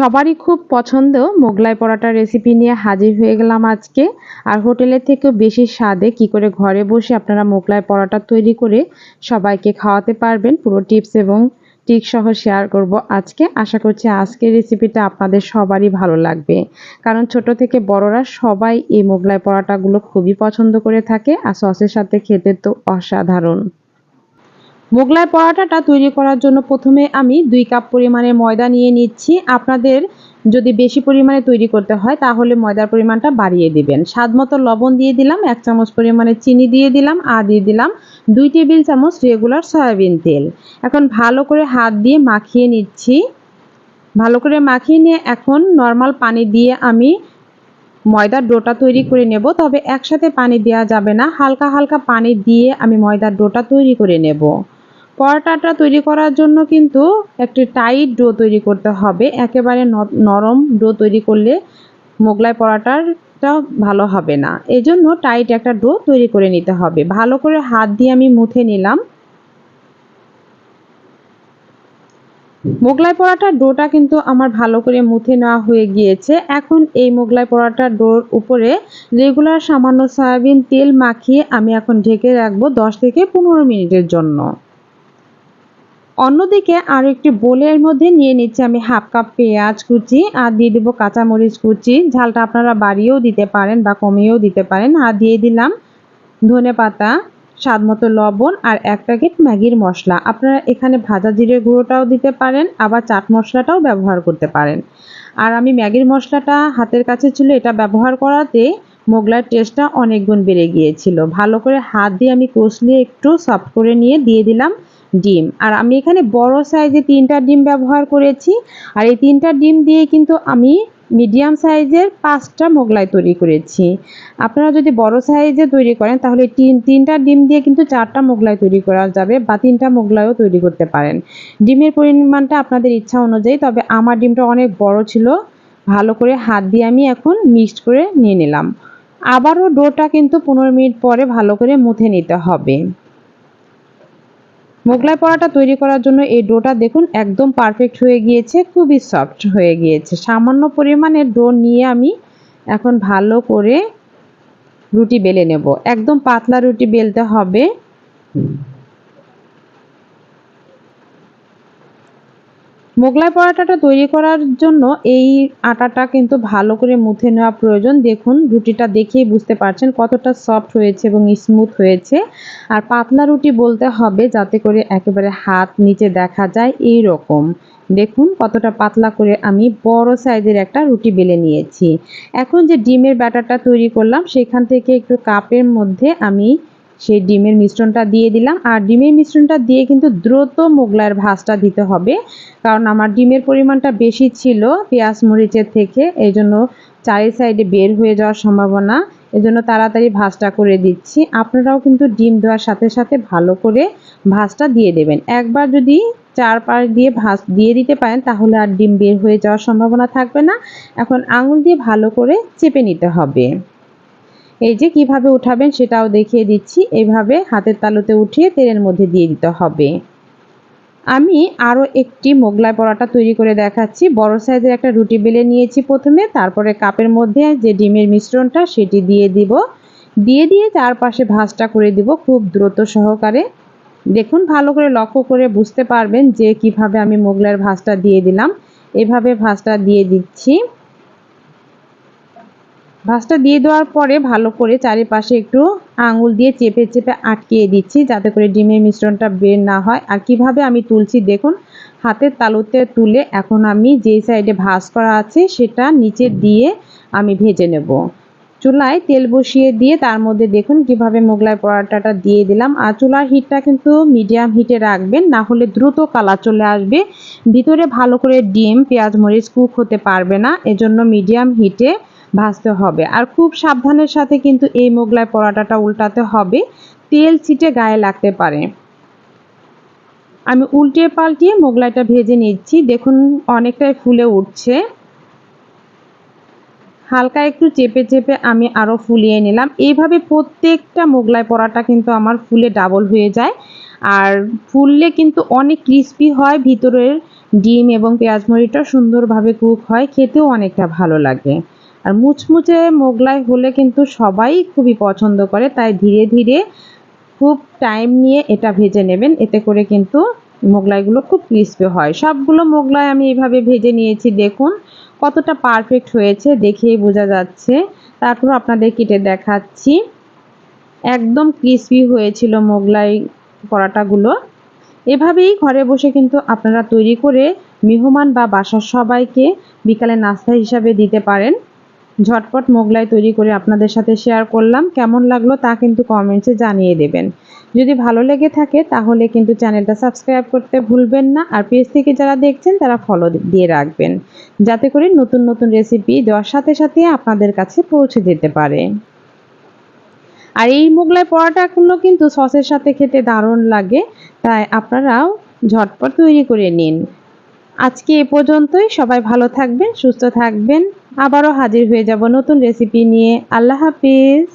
সবারই খুব পছন্দ। মোগলাই পরোটা রেসিপি নিয়ে হাজির হয়ে গেলাম আজকে। আর হোটেলের থেকেও বেশি স্বাদে কি করে ঘরে বসে আপনারা মোগলাই পরোটা তৈরি করে সবাইকে খাওয়াতে পারবেন, পুরো টিপস এবং ট্রিক সহ শেয়ার করব আজকে। আশা করছি আজকের রেসিপিটা আপনাদের সবারই ভালো লাগবে। কারণ ছোট থেকে বড়রা সবাই এই মোগলাই পরোটাগুলো খুবই পছন্দ করে থাকে, আর সসের সাথে খেতে তো অসাধারণ। মোগলাই পরোটাটা তৈরি করার জন্য প্রথমে আমি দুই কাপ পরিমাণে ময়দা নিয়ে নিচ্ছি। আপনাদের যদি বেশি পরিমাণে তৈরি করতে হয়, তাহলে ময়দার পরিমাণটা বাড়িয়ে দিবেন। স্বাদ মতো লবণ দিয়ে দিলাম, এক চামচ পরিমাণে চিনি দিয়ে দিলাম আর দিয়ে দিলাম, দুই টেবিল চামচ রেগুলার সয়াবিন তেল। এখন ভালো করে হাত দিয়ে মাখিয়ে নিচ্ছি। ভালো করে মাখিয়ে নিয়ে এখন নর্মাল পানি দিয়ে আমি ময়দার ডোটা তৈরি করে নেব। তবে একসাথে পানি দেওয়া যাবে না, হালকা হালকা পানি দিয়ে আমি ময়দার ডোটা তৈরি করে নেব। পরোটাটা তৈরি করার জন্য কিন্তু একটি টাইট ডো তৈরি করতে হবে। একেবারে নরম ডো তৈরি করলে মোগলাই পরোটাটা ভালো হবে না। এই জন্য টাইট একটা ডো তৈরি করে নিতে হবে। ভালো করে হাত দিয়ে আমি মুথে নিলাম। মোগলাই পরোটার ডোটা কিন্তু আমার ভালো করে মুথে নেওয়া হয়ে গিয়েছে। এখন এই মোগলাই পরোটার ডোর উপরে রেগুলার সামান্য সয়াবিন তেল মাখিয়ে আমি এখন ঢেকে রাখব দশ থেকে পনেরো মিনিটের জন্য। অন্যদিকে আর একটি বোলের মধ্যে নিয়ে নিচ্ছি আমি হাফ কাপ পেঁয়াজ কুচি আর দিয়ে দেবো কাঁচামরিচ কুচি। ঝালটা আপনারা বাড়িয়েও দিতে পারেন বা কমিয়েও দিতে পারেন। আর দিয়ে দিলাম ধনে পাতা, স্বাদ মতো লবণ আর এক প্যাকেট ম্যাগির মশলা। আপনারা এখানে ভাজা জিরে গুঁড়োটাও দিতে পারেন, আবার চাট মশলাটাও ব্যবহার করতে পারেন। আর আমি ম্যাগির মশলাটা হাতের কাছে ছিল, এটা ব্যবহার করাতে মোগলার টেস্টটা অনেক গুণ বেড়ে গিয়েছিল। ভালো করে হাত দিয়ে আমি কষলিয়ে একটু সফট করে নিয়ে দিয়ে দিলাম। ডিম। আর আমি এখানে বড় সাইজে তিনটা ডিম ব্যবহার করেছি। আর এই তিনটা ডিম দিয়ে কিন্তু আমি মিডিয়াম সাইজের পাঁচটা মোগলাই তৈরি করেছি। আপনারা যদি বড় সাইজে তৈরি করেন, তাহলে তিন, তিনটা ডিম দিয়ে কিন্তু চারটা মোগলাই তৈরি করা যাবে বা তিনটা মোগলাইও তৈরি করতে পারেন। ডিমের পরিমাণটা আপনাদের ইচ্ছা অনুযায়ী, তবে আমার ডিমটা অনেক বড় ছিল। ভালো করে হাত দিয়ে আমি এখন মিক্সড করে নিয়ে নিলাম। আবারও ডোটা কিন্তু পনেরো মিনিট পরে ভালো করে মুথে নিতে হবে। মোগলাই পরোটা তৈরি করার জন্য এই ডোটা দেখুন একদম পারফেক্ট হয়ে গিয়েছে, খুবই সফট হয়ে গিয়েছে। সামান্য পরিমাণে ডো নিয়ে আমি এখন ভালো করে রুটি বেলে নেব। একদম পাতলা রুটি বেলতে হবে। মোগলাই পরোটাটা তৈরি করার জন্য এই আটাটা কিন্তু ভালো করে মুথে নেওয়া প্রয়োজন। দেখুন, রুটিটা দেখেই বুঝতে পারছেন কতটা সফট হয়েছে এবং স্মুথ হয়েছে। আর পাতলা রুটি বলতে হবে যাতে করে একেবারে হাত নিচে দেখা যায় এই রকম দেখুন, কতটা পাতলা করে আমি বড় সাইজের একটা রুটি বেলে নিয়েছি। এখন যে ডিমের ব্যাটারটা তৈরি করলাম, সেখান থেকে একটু কাপের মধ্যে আমি সেই ডিমের মিশ্রণটা দিয়ে দিলাম। আর ডিমের মিশ্রণটা দিয়ে কিন্তু দ্রুত মোগলাইয়ের ভাজটা দিতে হবে। কারণ আমার ডিমের পরিমাণটা বেশি ছিল পেঁয়াজ মরিচের থেকে, এই জন্য চারি সাইডে বের হয়ে যাওয়ার সম্ভাবনা। এজন্য তাড়াতাড়ি ভাজটা করে দিচ্ছি। আপনারাও কিন্তু ডিম দেওয়ার সাথে সাথে ভালো করে ভাজটা দিয়ে দেবেন। একবার যদি চার পাশ দিয়ে ভাজ দিয়ে দিতে পারেন, তাহলে আর ডিম বের হয়ে যাওয়ার সম্ভাবনা থাকবে না। এখন আঙুল দিয়ে ভালো করে চেপে নিতে হবে। এই যে কীভাবে উঠাবেন সেটাও দেখিয়ে দিচ্ছি। এভাবে হাতের তালুতে উঠিয়ে তেলের মধ্যে দিয়ে দিতে হবে। আমি আরও একটি মোগলাই পরোটা তৈরি করে দেখাচ্ছি। বড় সাইজের একটা রুটি বেলে নিয়েছি প্রথমে, তারপরে কাপের মধ্যে যে ডিমের মিশ্রণটা সেটি দিয়ে দিব। দিয়ে দিয়ে চারপাশে ভাঁজটা করে দিব খুব দ্রুত সহকারে। দেখুন, ভালো করে লক্ষ্য করে বুঝতে পারবেন যে কীভাবে আমি মোগলাইয়ের ভাঁজটা দিয়ে দিলাম। এভাবে ভাঁজটা দিয়ে দিচ্ছি। ভাঁজটা দিয়ে দেওয়ার পরে ভালো করে চারিপাশে একটু আঙুল দিয়ে চেপে চেপে আটকিয়ে দিচ্ছি, যাতে করে ডিমের মিশ্রণটা বের না হয়। আর কীভাবে আমি তুলছি দেখুন, হাতের তালুতে তুলে এখন আমি যেই সাইডে ভাঁজ করা আছে সেটা নিচে দিয়ে আমি ভেজে নেব। চুলায় তেল বসিয়ে দিয়ে তার মধ্যে দেখুন কীভাবে মোগলাই পরোটাটা দিয়ে দিলাম। আর চুলার হিটটা কিন্তু মিডিয়াম হিটে রাখবেন, না হলে দ্রুত কালার চলে আসবে। ভিতরে ভালো করে ডিম, পেঁয়াজ, মরিচ কুক হতে পারবে না, এজন্য মিডিয়াম হিটে ভাজতে হবে। আর খুব সাবধানের সাথে কিন্তু এই মোগলাই পরোটাটা উল্টাতে হবে। তেল ছিটে গায়ে লাগতে পারে। আমি উল্টে পাল্টিয়ে মোগলাইটা ভেজে নিচ্ছি। দেখুন, অনেকটাই ফুলে উঠছে। হালকা একটু চেপে চেপে আমি আরও ফুলিয়ে নিলাম। এইভাবে প্রত্যেকটা মোগলাই পরাটা কিন্তু আমার ফুলে ডাবল হয়ে যায়। আর ফুললে কিন্তু অনেক ক্রিস্পি হয়, ভিতরের ডিম এবং পেঁয়াজ মরিচটা সুন্দরভাবে কুক হয়। খেতেও অনেকটা ভালো লাগে। আর মুচমুচে মোগলাই হলে কিন্তু সবাই খুবই পছন্দ করে, তাই ধীরে ধীরে খুব টাইম নিয়ে এটা ভেজে নেবেন। এতে করে কিন্তু মোগলাইগুলো খুব ক্রিস্পি হয়। সবগুলো মোগলাই আমি এইভাবে ভেজে নিয়েছি, দেখুন কতটা পারফেক্ট হয়েছে, দেখেই বোঝা যাচ্ছে। তারপর আপনাদের কেটে দেখাচ্ছি। একদম ক্রিস্পি হয়েছিল মোগলাই পরাটাগুলো। এভাবেই ঘরে বসে কিন্তু আপনারা তৈরি করে মেহমান বা বাসার সবাইকে বিকালে নাস্তা হিসাবে দিতে পারেন। ঝটপট মোগলাই তৈরি করে আপনাদের সাথে শেয়ার করলাম। কেমন লাগল তা কিন্তু কমেন্টসে জানিয়ে দেবেন। যদি ভালো লেগে থাকে, তাহলে কিন্তু চ্যানেলটা সাবস্ক্রাইব করতে ভুলবেন না। আর পেজ থেকে যারা দেখছেন, তারা ফলো দিয়ে রাখবেন। যাতে করে নতুন নতুন রেসিপি দেওয়ার সাথে সাথে আপনাদের কাছে পৌঁছে যেতে পারে। আর এই মোগলাই পরোটাগুলো কিন্তু সসের সাথে খেতে দারুণ লাগে। তাই আপনারাও ঝটপট তৈরি করে নিন। আজকে এ পর্যন্তই। সবাই ভালো থাকবেন, সুস্থ থাকবেন। আবারও হাজির হয়ে যাব নতুন রেসিপি নিয়ে। আল্লাহ হাফিজ।